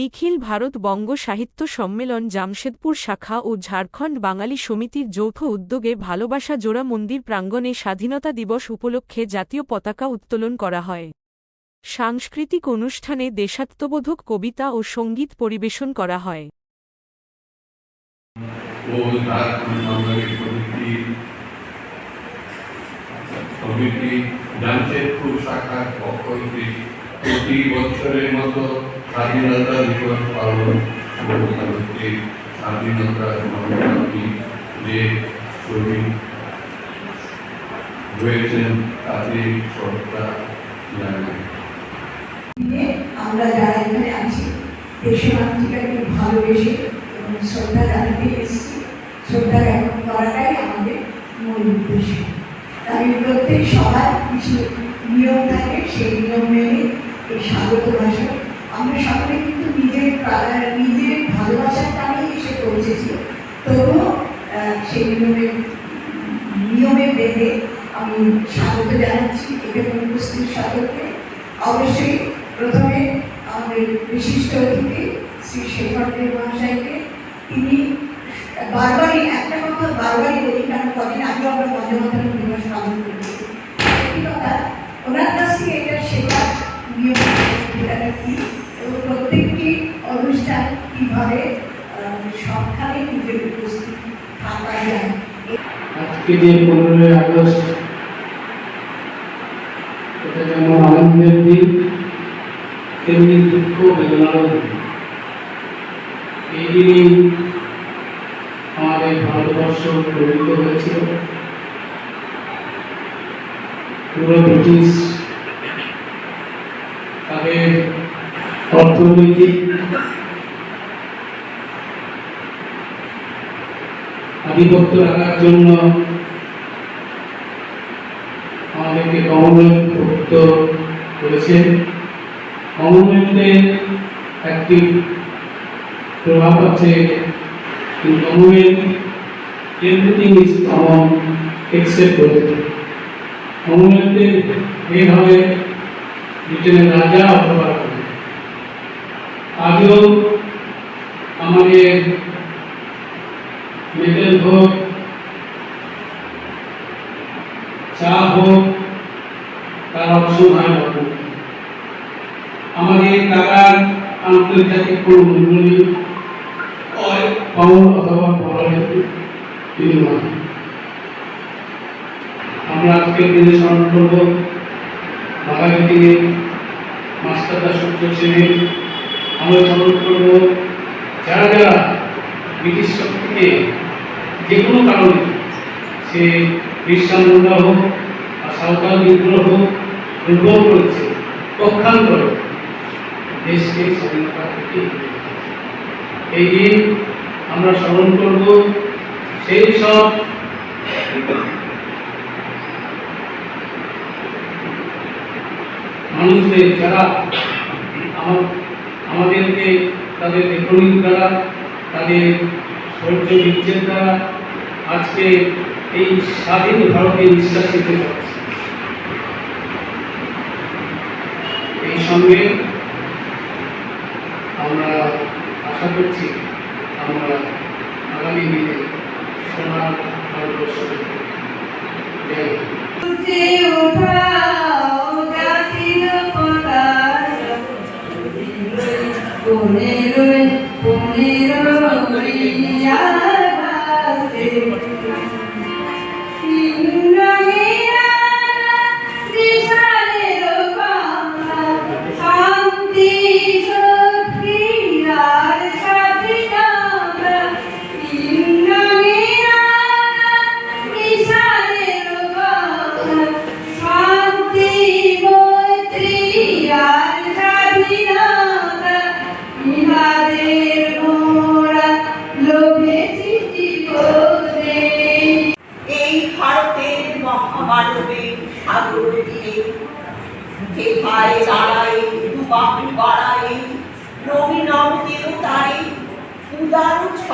নিখিল ভারত বঙ্গ সাহিত্য সম্মেলন জামশেদপুর শাখা ও ঝাড়খণ্ড বাঙালি সমিতির যৌথ উদ্যোগে ভালোবাসা জোড়া মন্দির প্রাঙ্গণে স্বাধীনতা দিবস উপলক্ষে জাতীয় পতাকা উত্তোলন করা হয়। সাংস্কৃতিক অনুষ্ঠানে দেশাত্মবোধক কবিতা ও সংগীত পরিবেশন করা হয়। জামশেদপুর শাখার পক্ষ প্রতি বছরের মতো স্বাধীনতা দিবস পালন করে হচ্ছে। স্বাধীনতা সংগ্রামী যে শহীদ হয়েছেন শ্রদ্ধা জানাই। আমরা যারা এখানে আছি দেশমাতৃকাকে ভালোবেসে এবং শ্রদ্ধা জানাতে এসেছি। শ্রদ্ধা জ্ঞাপন করাটাই আমাদের মূল উদ্দেশ্য। আমি প্রত্যেক সবার কিছু নিয়ম থাকে, সেই নিয়ম মেনে এই স্বাগত ভাষণ আমরা সকলে কিন্তু নিজের নিজের ভালোবাসার টানেই এসে পৌঁছেছি। তবুও সেই নিয়মের নিয়মে বেঁধে আমি স্বাগত জানাচ্ছি এখানে উপস্থিত সকলকে। অবশ্যই প্রথমে আমাদের বিশিষ্ট অতিথি শ্রী শেখরদেব মহাশয়কে। তিনি বারবারই, একটা কথা বারবারই বলি, কারণ কদিন আগে আমরা বন্দেমাতরম দিবস পালন করেছি। কথা, ওনার কাছ থেকে এটা কি এবং প্রত্যেকটি অনুষ্ঠান কীভাবে সবখানে নিজের উপস্থিত থাকা যায়। আজকে যে পনেরোই আগস্ট, এটা যেমন আনন্দের দিন, তেমনি দুঃখ বেদনারও দিন। এই দিনই আমাদের ভারতবর্ষ গঠিত হয়েছিল। পুরো ব্রিটিশ তাদের অর্থনৈতিক আধিপত্য রাখার জন্য আমাদেরকে কমনওয়েলথ করেছেন একটি প্রভাব আছে Commonwealth everything is common except এইভাবে ব্রিটেনের রাজা অথবা আজও আমাদের মেটেল হোক চা হোক, তার অপশন হয় আমাদের টাকার আন্তর্জাতিক কোনো মূল্য অথবা ডলারের আমরা আজকের দিনে স্মরণ করব, বাঙালি দিনে মাস্টারদা সূর্য সেনের আমরা স্মরণ করব, যারা যারা ব্রিটিশ শক্তিকে যে কোনো কারণে সে খ্রিস্টানরা হোক আর সাঁওতাল বিদ্রোহ দুর্বল করেছে, পক্ষান্তর দেশকে স্বাধীনতা থেকে এই দিন আমরা স্মরণ করব সেই সব মানুষদের যারা আমার আমাদেরকে, তাদের লেখনীর দ্বারা, তাদের শৌর্য বীর্যের দ্বারা আজকে এই স্বাধীন ভারতে নিঃশ্বাসিত করছে এই সঙ্গে আমরা আশা করছি আমরা আগামী দিনে সোনার ভারতবর্ষ। জয় 보내를 보내를 우리 알았을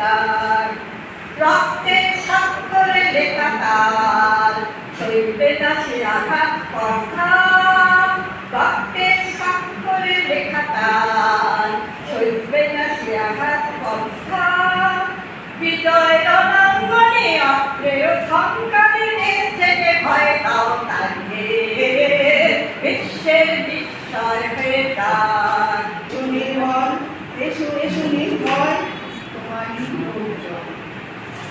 তার। রক্তের স্বাক্ষরে লেখা তার। শৈবে না সে আঘাত কথা রক্তের স্বাক্ষরে লেখা তার। শৈবে না সে আঘাত কথা বিজয় রণাঙ্গনে অপ্রেয় সংগ্রামে দেশ থেকে ভয় তাও তারিয়ে বিশ্বের বিস্ময় হয়ে তার।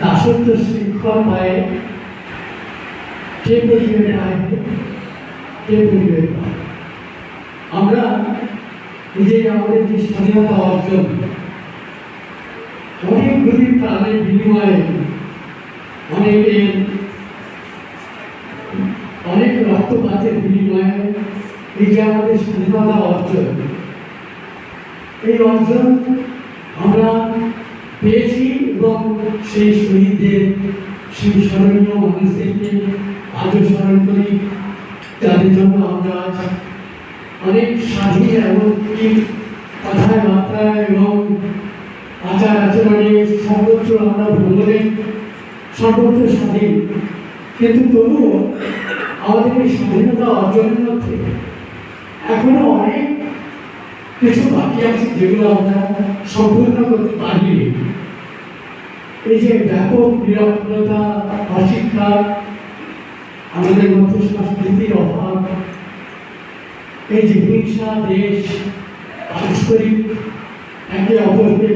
দাসত্ব শৃঙ্খল পায় কে পরিবে পায় কে পরিবে পায় আমরা যে আমাদের যে স্বাধীনতা অর্জন অনেকগুলি প্রাণের বিনিময়ে অনেকের অনেক রক্তপাতের বিনিময়ে এই যে আমাদের স্বাধীনতা অর্জন, এই অর্জন আমরা পেয়েছি। এবং সেই শহীদদের সেই স্মরণীয় মানুষদেরকে আজও স্মরণ করি। যাদের জন্য আমরা আজ অনেক স্বাধীন এমনকি কথায় বার্তায় এবং আচার আচরণে সর্বত্র আমরা ভ্রমণে সর্বত্র স্বাধীন। কিন্তু তবুও আমাদের এই স্বাধীনতা অর্জনের মধ্যে এখনও অনেক কিছু বাকি আছে যেগুলো আমরা সম্পূর্ণ করতে পারিনি। এই যে ব্যাপক নিরাপত্তা অশিক্ষা, আমাদের মধ্যে সংস্কৃতির অভাব, এই যে হিংসা, দেশ, পারস্পরিক, একে অপরকে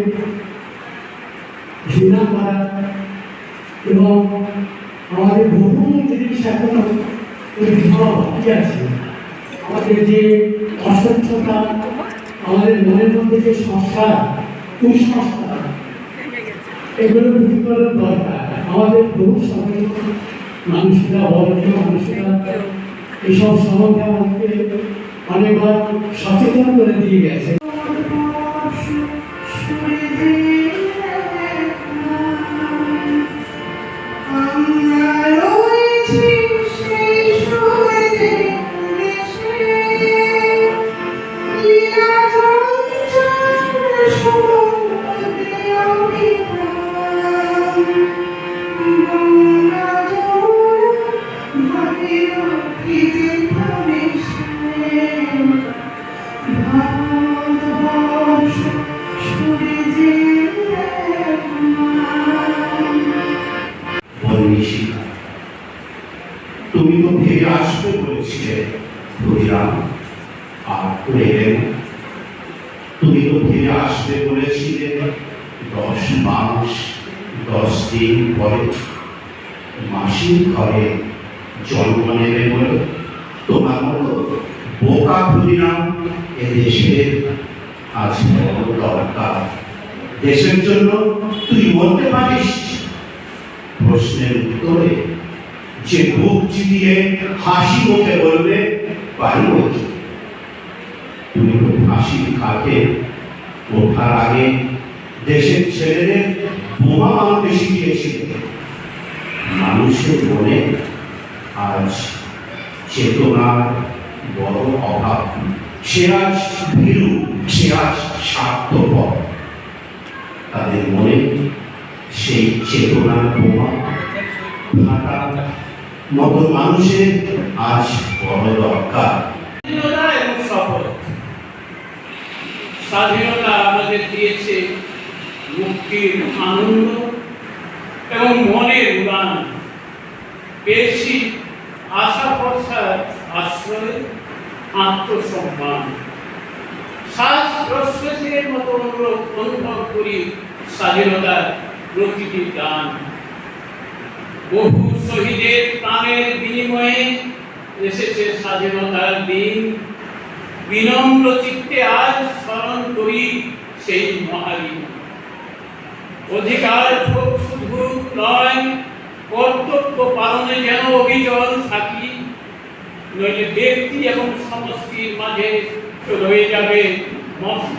ঘৃণা করা এবং আমাদের বহু জিনিস এখনও বাকি আছে। আমাদের যে অস্বচ্ছতা আমাদের মনের মধ্যে যে সংস্কার কুসংস্কার এগুলো দরকার। আমাদের বহু সময় মানুষেরা বড়জীয় মানুষেরা এসব সম্বন্ধে আমাদেরকে অনেকবার সচেতন করে দিয়ে গেছে। বলেছিলে ক্ষুদিরাম আর তুমি এলে না। তুমি তো ফিরে আসবে বলেছিলে, দশ মাস, দশ দিন পরে। মাসির ঘরে জন্ম নেবে বলে তোমার মতো বোকা ক্ষুদিরাম এ দেশের আজ দরকার। দেশের জন্য তুই বলতে পারিস? প্রশ্নের উত্তরে যে বুক চিতিয়ে হাসি মুখে বলবে পারিব? তুমি ফাঁসির খাটে ওঠার আগে দেশের ছেলেদের বোমা মারতে শিখিয়েছিলে। মানুষের মনে আজ চেতনার বড় অভাব। সে আজ ভীরু, সে আজ স্বার্থপর। তাদের মনে সেই চেতনার বোমা ফাটা মতো মানুষের আজ বড় দরকার। স্বাধীনতা আমাদের দিয়েছে মুক্তির আনন্দ এবং মনের উড়ান। পেয়েছি আশা ভরসার আশ্রয় আত্মসম্মান। শ্বাস প্রশ্বাসের মতো অনুভব করি স্বাধীনতার প্রতিটি দান বহু শহীদের প্রাণের বিনিময়ে এসেছে স্বাধীনতার দিন। বিনম্র চিত্তে আজ স্মরণ করি সেই মহাবীর অধিকার ভোগ শুধু নয়, কর্তব্য পালনে যেন অভিযোগ থাকি, নইলে ব্যক্তি এবং সমষ্টির মাঝে রয়ে যাবে মস্ত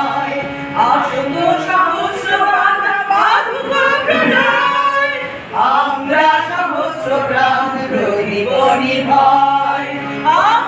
অস্ত্র প্রাণ রহিব নির্ভয়